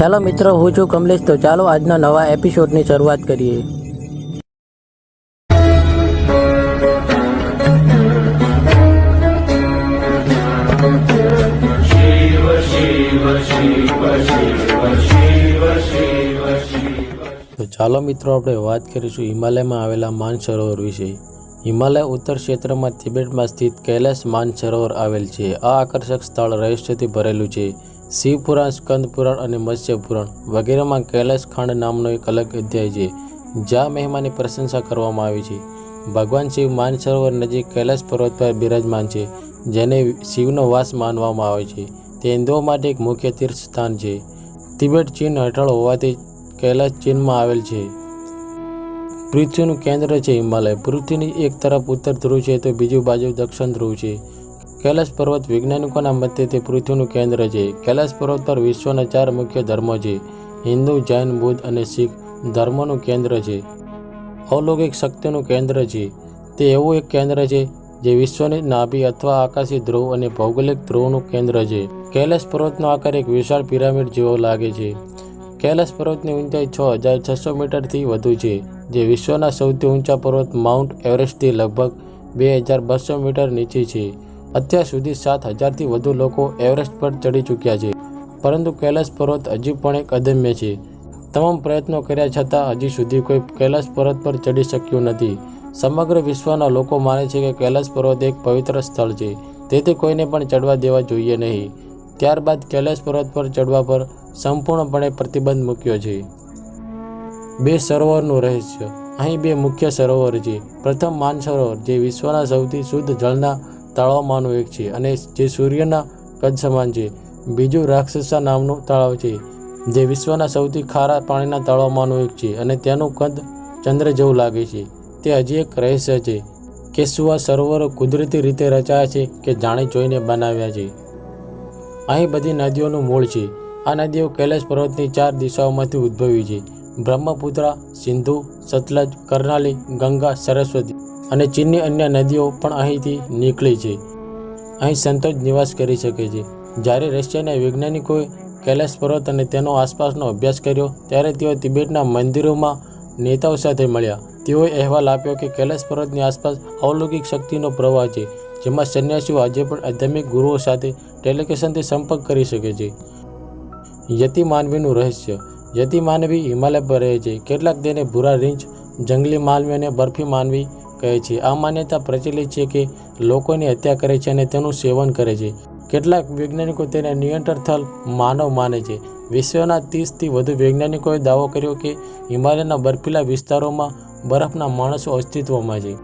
Hello મિત્રો, હું છું કમલેશ. તો ચાલો આજના નવા એપિસોડની શરૂઆત કરીએ. તો ચાલો મિત્રો, આપણે વાત કરીશું હિમાલયમાં આવેલા માનસરોવર વિશે. હિમાલય ઉત્તર ક્ષેત્રમાં તિબેટમાં સ્થિત કૈલાસ માનસરોવર આવેલ છે. આ આકર્ષક સ્થળ રહસ્યથી ભરેલું છે. શિવપુરાણ, સ્કંદપુરાણ અને મત્સ્યપુરાણ વગેરેમાં કૈલાસ ખાંડ નામનો એક અલગ અધ્યાય છે, જ્યાં મહેમાની પ્રશંસા કરવામાં આવી છે. ભગવાન શિવ માનસરોવર નજીક કૈલાસ પર્વત પર બિરાજમાન છે, જેને શિવનો વાસ માનવામાં આવે છે. તે હિન્દુઓ માટે એક મુખ્ય તીર્થ સ્થાન છે. તિબેટ ચીન હેઠળ હોવાથી કૈલાસ ચીનમાં આવેલ છે. પૃથ્વીનું કેન્દ્ર છે હિમાલય. પૃથ્વીની એક તરફ ઉત્તર ધ્રુવ છે તો બીજી બાજુ દક્ષિણ ધ્રુવ છે. કૈલાસ પર્વત વૈજ્ઞાનિકોના મતે તે પૃથ્વીનું કેન્દ્ર છે. કૈલાસ પર્વત પર વિશ્વના ચાર મુખ્ય ધર્મો છે. હિન્દુ, જૈન, બુદ્ધ અને શીખ ધર્મોનું કેન્દ્ર છે. અલૌકિક શક્તિનું કેન્દ્ર છે. તે એવું એક કેન્દ્ર છે જે વિશ્વની નાભી અથવા આકાશી ધ્રુવ અને ભૌગોલિક ધ્રુવનું કેન્દ્ર છે. કૈલાસ પર્વતનો આકાર એક વિશાળ પિરામિડ જેવો લાગે છે. કૈલાસ પર્વતની ઊંચાઈ છ હજાર છસો મીટરથી વધુ છે, જે વિશ્વના સૌથી ઊંચા પર્વત માઉન્ટ એવરેસ્ટથી લગભગ બે હજાર બસો મીટર નીચે છે. અત્યાર સુધી સાત હજારથી વધુ લોકો એવરેસ્ટ પર ચડી ચૂક્યા છે. પરંતુ કૈલાસ પર્વત હજી પણ એક અદમ્ય છે. તમામ પ્રયત્નો કર્યા છતાં હજી સુધી કોઈ કૈલાસ પર્વત પર ચડી શક્યું નથી. સમગ્ર વિશ્વના લોકો માને છે કે કૈલાસ પર્વત એક પવિત્ર સ્થળ છે. તેથી કોઈને પણ ચડવા દેવા જોઈએ નહીં. ત્યારબાદ કૈલાસ પર્વત પર ચડવા પર સંપૂર્ણપણે પ્રતિબંધ મૂક્યો છે. બે સરોવરનું રહસ્ય. અહીં બે મુખ્ય સરોવર છે. પ્રથમ માનસરોવર જે વિશ્વના સૌથી શુદ્ધ જળના તળાવમાંનું એક છે અને જે સૂર્યના કદ સમાન છે. બીજું રાક્ષસા નામનું તળાવ છે, જે વિશ્વના સૌથી ખારા પાણીના તળાવમાંનું એક છે અને તેનું કદ ચંદ્ર જેવું લાગે છે. તે હજી એક રહસ્ય છે કે સરોવરો કુદરતી રીતે રચાયા છે કે જાણી જોઈને બનાવ્યા છે. અહીં બધી નદીઓનું મૂળ છે. આ નદીઓ કૈલાસ પર્વતની ચાર દિશાઓમાંથી ઉદ્ભવી છે. બ્રહ્મપુત્રા, સિંધુ, સતલજ કર્ણાલી ગંગા, સરસ્વતી અને ચીનની અન્ય નદીઓ પણ અહીંથી નીકળી છે. અહીં સંતો જ નિવાસ કરી શકે છે. જ્યારે રશિયાના વૈજ્ઞાનિકોએ કૈલાસ પર્વત અને તેનો આસપાસનો અભ્યાસ કર્યો, ત્યારે તેઓ તિબેટના મંદિરોમાં નેતાઓ સાથે મળ્યા. તેઓએ અહેવાલ આપ્યો કે કૈલાસ પર્વતની આસપાસ અવલૌકિક શક્તિનો પ્રવાહ છે, જેમાં સંન્યાસીઓ આજે પણ આધ્યાત્મિક ગુરુઓ સાથે ટેલિકેશનથી સંપર્ક કરી શકે છે. યતિ માનવીનું રહસ્ય. યતિ માનવી હિમાલય પર રહે છે. કેટલાક તેને ભૂરા રીંછ, જંગલી માનવી અને બરફી માનવી કહે છે, આ માન્યતા પ્રચલિત છે કે લોકોની હત્યા કરે છે અને તેનું સેવન કરે છે. કેટલાક વૈજ્ઞાનિકો તેને નિયંત્રણથલ માનવ માને છે. વિશ્વના ત્રીસથી વધુ વૈજ્ઞાનિકોએ દાવો કર્યો કે હિમાલયના બર્ફીલા વિસ્તારોમાં બરફના માણસો અસ્તિત્વમાં છે.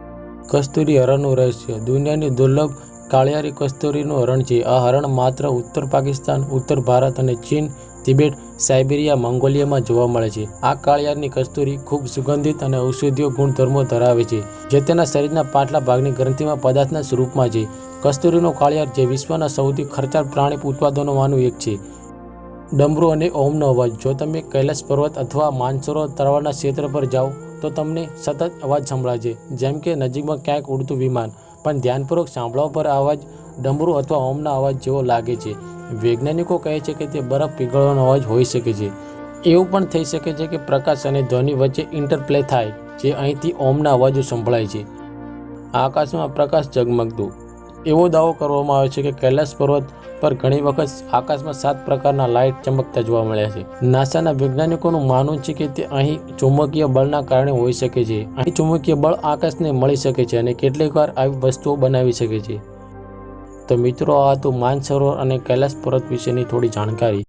કસ્તુરી હરણનું રહસ્ય. દુનિયાની દુર્લભ કાળિયારી કસ્તુરીનું હરણ છે. આ હરણ માત્ર ઉત્તર પાકિસ્તાન, ઉત્તર ભારત અને ચીન તિબેટ, સાઇબેરિયા, મંગોલિયામાં જોવા મળે છે. આ કાળિયારની કસ્તુરી ખૂબ સુગંધિત અને ઔષધીય ગુણધર્મો ધરાવે છે, જે તેના શરીરના પાટલા ભાગની ગ્રંથિમાં પદાર્થના સ્વરૂપમાં છે. કસ્તુરીનો કાળિયાર જે વિશ્વના સૌથી ખર્ચાળ પ્રાણી ઉત્પાદનોમાંનું એક છે. ડમરો અને ઓમનો અવાજ. જો તમે કૈલાસ પર્વત અથવા માનસરો તળાવના ક્ષેત્ર પર જાઓ, તો તમને સતત અવાજ સંભળાશે જેમ કે નજીકમાં ક્યાંક ઉડતું વિમાન. પણ ધ્યાનપૂર્વક સાંભળવા પર અવાજ ડમરૂ અથવા ઓમના અવાજ જેવો લાગે છે. વૈજ્ઞાનિકો કહે છે કે તે બરફ પીગળવાનો અવાજ હોઈ શકે છે. એવું પણ થઈ શકે છે કે પ્રકાશ અને ધ્વનિ વચ્ચે ઇન્ટરપ્લે થાય, જે અહીંથી ઓમના અવાજો સંભળાય છે. આકાશમાં પ્રકાશ ઝગમગતું. એવો દાવો કરવામાં આવે છે કે કૈલાસ પર્વત પર ઘણી વખત આકાશમાં સાત પ્રકારના લાઇટ ચમકતા જોવા મળ્યા છે. નાસાના વૈજ્ઞાનિકોનું માનવું છે કે તે અહીં ચુંબકીય બળના કારણે હોઈ શકે છે. અહીં ચુંબકીય બળ આકાશને મળી શકે છે અને કેટલીકવાર આવી વસ્તુઓ બનાવી શકે છે. તો મિત્રો આ હતું માનસરોવર અને કૈલાસ પર્વત વિશેની થોડી જાણકારી.